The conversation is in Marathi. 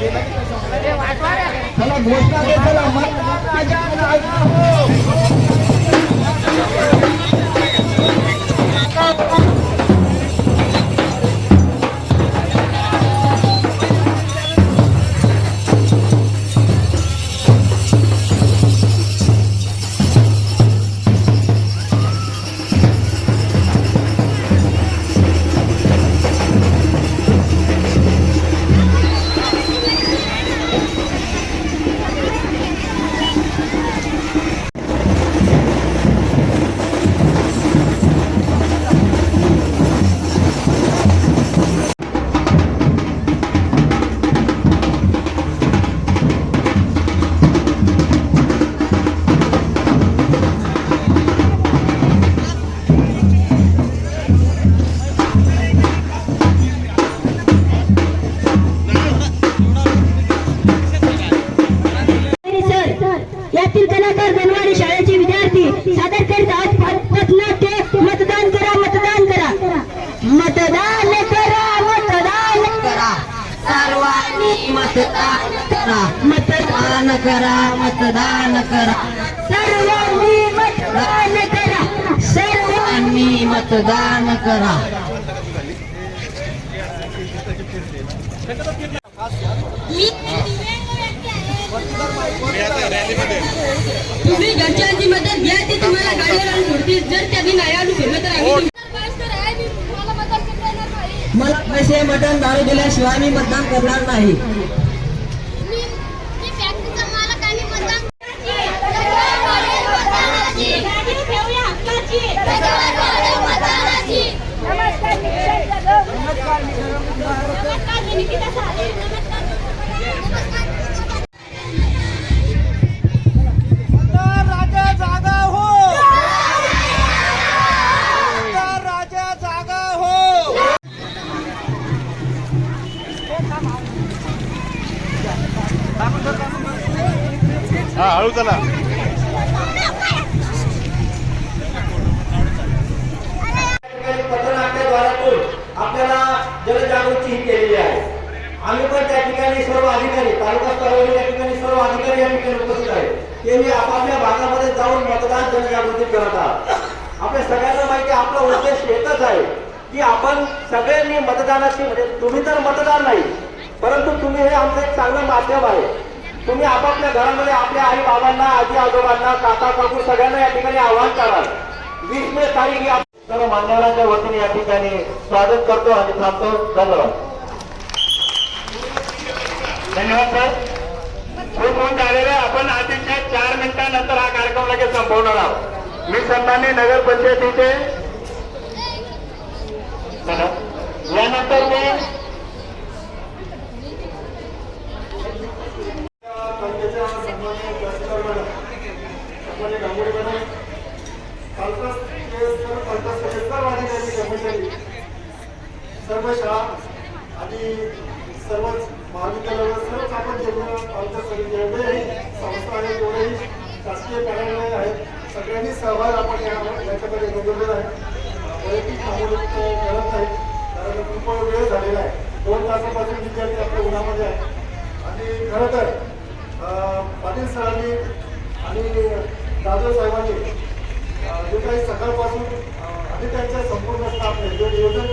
चला घोषणा दे चला. मतदानाच्या कलाकार बनवाडी शाळेचे विद्यार्थी सादर करीत आज पथनाट्य मतदान करा मतदान करा. मतदान करा मतदान करा. सर्वांनी मतदान करा. मतदान करा मतदान करा. सर्वांनी मतदान करा. सर्वांनी मतदान करा. मी रॅलीमध्ये तुम्ही घरच्यांची मदत घ्या ते तुम्हाला गाडीवर आणून सोडतील. जर त्यांनी नाही आणून सोडलं तर आम्ही मला पैसे मटण दारू दिल्याशिवाय मी मतदान करणार नाही. राजा हा हळू चला. आपल्याला जनजागृती ही केलेली आहे. आम्ही पण त्या ठिकाणी सर्व अधिकारी तालुका स्तरावरील त्या ठिकाणी सर्व अधिकारी या ठिकाणी उपस्थित आहेत. ते आपापल्या भागामध्ये जाऊन मतदान जनजागृती करत आहात. आपल्या सगळ्यांना माहिती आपला उद्देश एकच आहे की आपण सगळ्यांनी मतदानाची म्हणजे तुम्ही तर मतदान नाही परंतु तुम्ही हे आमचं एक चांगलं माध्यम आहे. तुम्ही आपापल्या घरामध्ये आपल्या आई बाबांना आजी आजोबांना काका काकू सगळ्यांना या ठिकाणी आव्हान कराल. वीस मे तारीख ही सर्व मान्यवरांच्या वतीने या ठिकाणी स्वागत करतो आणि थांबतो. धन्यवाद. धन्यवाद सर. खूप होऊन झालेलं आपण अतिशय चार मिनिटानंतर हा कार्यक्रम लगेच संपवणार आहोत. मी सन्मान्य नगर पंचायतीचे चला. यानंतर मी सर्व शाळा आणि सर्वच महाविद्यालय सर्वच आपण जेवढं आमच्या सगळे जेवढेही संस्था आहेत जेवढेही शासकीय कार्यालय आहेत. सगळ्यांनी सहभाग आपण याच्याकडे नोंदवलेला आहे. वैयक्तिक नामोल्लेख करत नाही कारण खूप वेळ झालेला आहे. दोन तासापासून विद्यार्थी आपल्या उन्हामध्ये आहेत. आणि खरं तर पाटील सरांनी आणि जाधव साहेबांनी जे काही सकाळपासून आणि त्यांच्या संपूर्ण स्टाफने जे नियोजन